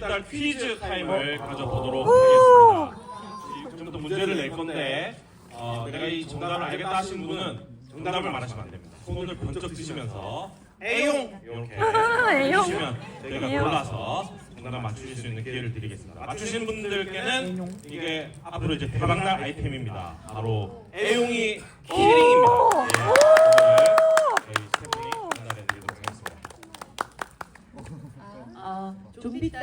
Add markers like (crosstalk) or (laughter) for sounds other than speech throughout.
좀비딸 퀴즈 타임을 가져보도록 하겠습니다. 지금부터 문제를 낼 건데 어, 내가 이 정답을 알겠다 하신 분은 정답을 말하시면 안 됩니다. 손을 번쩍 드시면서 A용 이렇게 (laughs) A용. 해주시면 저희가 골라서 정답 맞추실 수 있는 기회를 드리겠습니다. 맞추신 분들께는 이게 앞으로 이제 대박날 아이템입니다. 바로 A용이 키링입니다. 예, 오늘 저희 스태프분이 전달해 드리도록 하겠습니다. 어,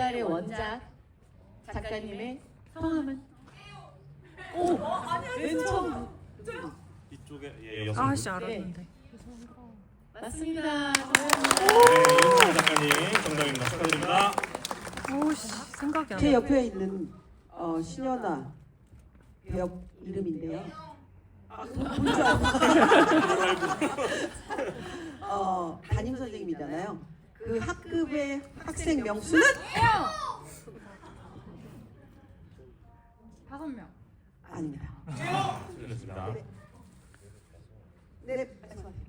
좀비딸의 원작 작가님의 성함은? 오, 맨 처음 이쪽에 예, 여성 아씨 알았는데. 맞습니다. 네, 이은상 작가님 정답입니다. 축하드립니다. 오씨 생각이 안 제 나. 옆에 있는 어, 신현아 배역 이름인데요. 아, 뭔지 알고. 어, 담임 선생님이잖아요. 그 학급의 학생 명수는 다섯 명. 아닙니다. 틀렸습니다. 네, 말씀하세요.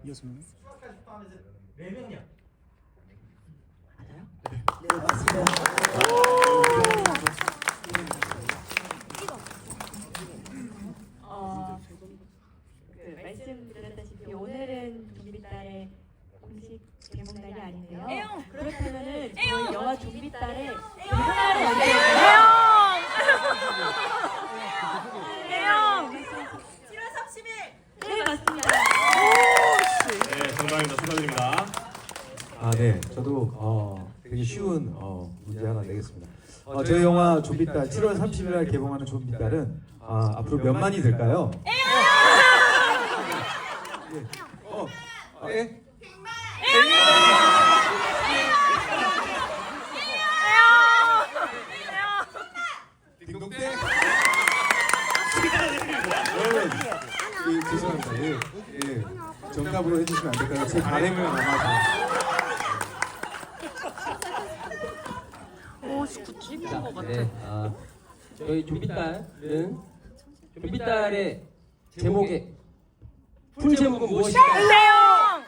맞아요? 네, 맞습니다. 어, 그 말씀드렸다시피 오늘은 좀비딸의 공식 개봉날이 아닌데요. 그렇다면은 저희 영화 좀비 딸의 개봉날은 언제예요? 혜영. 네, 맞습니다. 네, 정답입니다. 축하드립니다. 아, 네. 저도 어, 되게 쉬운 어, 문제 하나 내겠습니다. 어, 저희 영화 좀비딸 7월 30일 날 개봉하는 좀비딸은 아, 앞으로 몇 만이 될까요? 예. 어, 아, 예? 딩동댕. 여러분, 예, 죄송합니다. 예, 예. 정답으로 해주시면 안 될까요? 제 바램을 남아서. 것 같아. 네, 아, 저희 좀비딸은 좀비딸의 제목의 풀 제목은 무엇일까요? 혜영.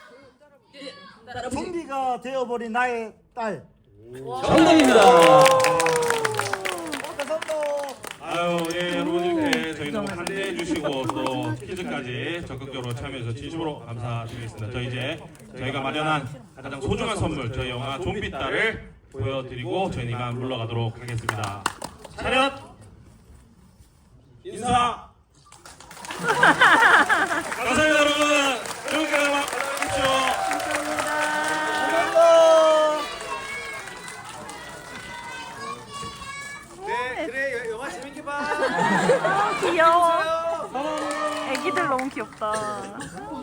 좀비가 되어버린 나의 딸. 정답입니다. 아유, 예, 여러분 이렇게 저희 너무 환대해 주시고 또 퀴즈까지 적극적으로 참여해서 진심으로 감사드리겠습니다. 저희 이제 저희가 마련한 가장 소중한 선물, 저희 영화 좀비 딸을 보여드리고 저희는 이만 물러가도록 하겠습니다. 차렷! 인사! 감사합니다, 여러분! 여기까지 와주십시오. 네, 그래 영화 재밌게 봐. (laughs) 아, 귀여워. 애기들 너무 귀엽다.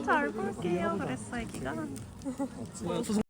잘 볼게요. 그랬어 애기가.